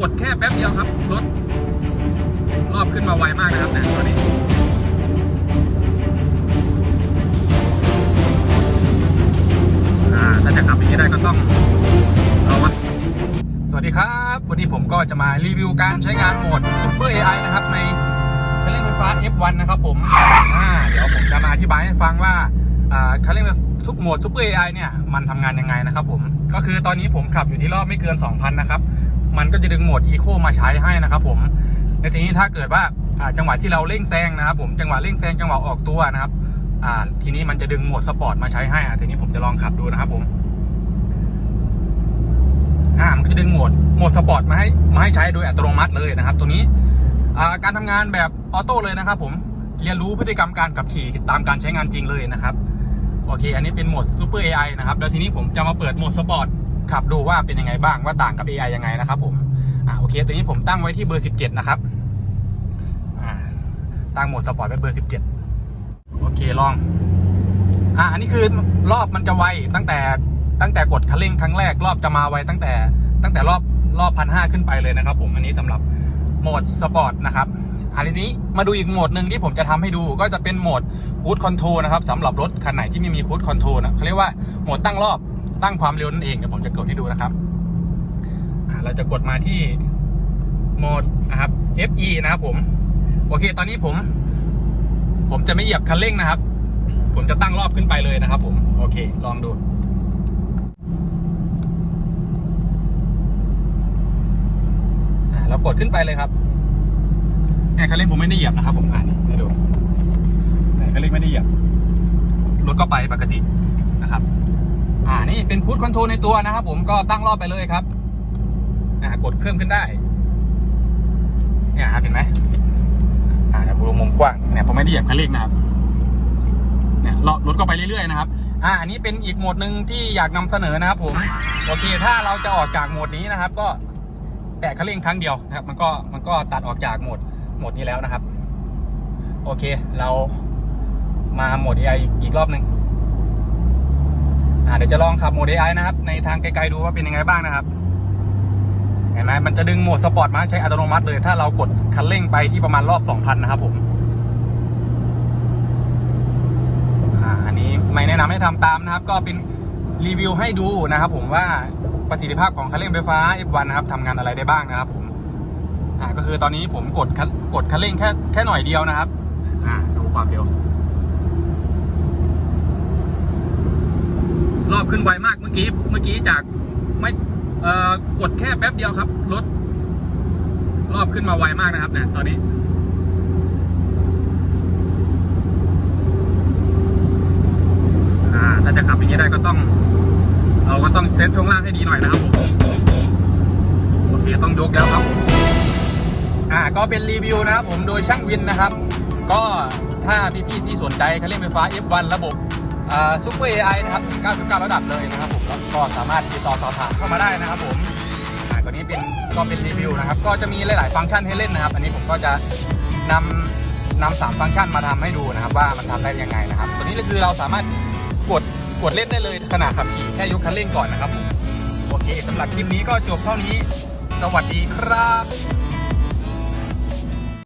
กดแค่แป๊บเดียวครับรถรอบขึ้นมาไวมากนะครับเนี่ยตอนนี้ถ้าจะขับอย่างนี้ได้ก็ต้องเอาวะสวัสดีครับ วันนี้ผมก็จะมารีวิวการใช้งานโหมด Super AI นะครับ ในคันเร่งไฟฟ้า F1 นะครับผมเดี๋ยวผมจะมาอธิบายให้ฟังว่าอ่าคันเร่งทุกโหมด Super AI เนี่ย มันทำงานยังไงนะครับผม ก็คือตอนนี้ผมขับอยู่ที่รอบไม่เกิน 2,000 นะครับ มันก็จะดึงโหมด Eco มาใช้ให้นะครับผมในทีนี้ถ้าเกิดว่าาจังหวะที่เราเร่งแซงนะครับผมจังหวะเร่งแซงจังหวะออกตัวนะครับทีนี้มันจะดึงโหมดสปอร์ตมาใช้ให้ทีนี้ผมจะลองขับดูนะครับผมมันก็จะดึงโหมดโหมดสปอร์ตมาให้มาให้ใช้โดยอัตโนมัติเลยนะครับ ตัวนี้การทำงานแบบออโต้เลยนะครับ ผมเรียนรู้พฤติกรรมการขับขี่ตามการใช้งานจริงเลยนะครับโอเค อันนี้เป็นโหมด Super AI นะครับแล้วทีนี้ผมจะมาเปิดโหมดสปอร์ต ขับดูว่าเป็นยังไงบ้างว่าต่างกับ AI ยังไงนะครับผมอ่าโอเคตัวนี้ผมตั้งไว้ที่เบอร์ 17 นะครับอ่าตั้งโหมดสปอร์ตไว้เบอร์ 17 โอเคลองอ่าอันนี้คือรอบมันจะไวตั้งแต่ตั้งแต่กดคันเร่งครั้งแรกรอบจะมาไวตั้งแต่ตั้งแต่รอบรอบพันห้าขึ้นไปเลยนะครับ ผมอันนี้สำหรับโหมดสปอร์ตนะครับอันนี้มาดูอีกโหมดหนึ่งที่ผมจะทำให้ดูก็จะเป็นโหมดคูดคอนโทรนะครับสำหรับรถคันไหนที่ไม่มีคูดคอนโทรนะเขาเรียกว่าโหมดตั้งรอบ ตั้งความเร็วนั่นเองเดี๋ยวผมจะกดให้ดูนะครับเราจะกดมาที่โหมดนะครับ FE นะครับผม โอเค ตอนนี้ผม ผมจะไม่เหยียบคันเร่งนะครับ ผมจะตั้งรอบขึ้นไปเลยนะครับ ผม โอเค ลองดูเรากดขึ้นไปเลยครับเนี่ยคันเร่งผมไม่ได้เหยียบนะครับ ผมอ่านี่ให้ดูเนี่ยคันเร่งไม่ได้เหยียบรถก็ไปปกตินะครับ อ่านี่เป็นคูดคอนโทรลในตัวนะครับผมก็ตั้งรอบไปเลยครับ อ่ากดเพิ่มขึ้นได้ เนี่ยครับเห็นไหมอ่าเดี๋ยวดูมุมกว้างเนี่ยผมไม่ได้เหยียบคันเร่งนะครับเนี่ยรรถก็ไปเรื่อยๆนะครับ อ่าอันนี้เป็นอีกโหมดหนึ่งที่อยากนำเสนอนะครับผมโอเค ถ้าเราจะออกจากโหมดนี้นะครับ ก็แตะคันเร่งครั้งเดียวนะครับ มันก็มันก็ตัดออกจากโหมดโหมดนี้แล้วนะครับ โอเค เรามาโหมด AI อีกอีกรอบหนึ่ง อ่าเดี๋ยวจะลองขับโหมด AI นะครับ ในทางไกลๆดูว่าเป็นยังไงบ้างนะครับ เห็นไหมมันจะดึงโหมดสปอร์ตมาใช้อัตโนมัติเลย ถ้าเรากดคันเร่งไปที่ประมาณรอบ 2,000 นะครับผมอันนี้ไม่แนะนำให้ทำตามนะครับ ก็เป็นรีวิวให้ดูนะครับผมว่าประสิทธิภาพของคันเร่งไฟฟ้า F1 นะครับทำงานอะไรได้บ้างนะครับผมอ่าก็คือตอนนี้ผมกดกดคันเร่งแค่แค่หน่อยเดียวนะครับ อ่าดูความเร็ว รอบ ขึ้นไวมากเมื่อกี้ เมื่อกี้จากไม่กดแค่แป๊บเดียวครับ รถ รอบขึ้นมาไวมากนะครับเนี่ยตอนนี้ ถ้าจะขับอย่างนี้ได้ก็ต้อง เราก็ต้องเซ็ตช่วงล่างให้ดีหน่อยนะครับผมโอเคต้องยกแล้วครับอ่าก็เป็นรีวิวนะครับผมโดยช่างวินนะครับ ก็ถ้าพี่ๆที่สนใจคันเร่งไฟฟ้า F1 ระบบ ซูเปอร์ AI นะครับถึง99 ระดับเลยนะครับผมแล้วก็สามารถติดต่อสอบถามเข้ามาได้นะครับผมอ่าตัวนี้เป็นก็เป็นรีวิวนะครับ ก็จะมีหลาย ๆ ฟังก์ชันให้เล่นนะครับ อันนี้ผมก็จะนำนำสามฟังก์ชันมาทำให้ดูนะครับ ว่ามันทำได้ยังไงนะครับ ตัวนี้ก็คือเราสามารถกดกดเล่นได้เลยขณะขับขี่แค่ยกคันเร่งก่อนนะครับผมโอเคสำหรับคลิปนี้ก็จบเท่านี้ สวัสดีครับ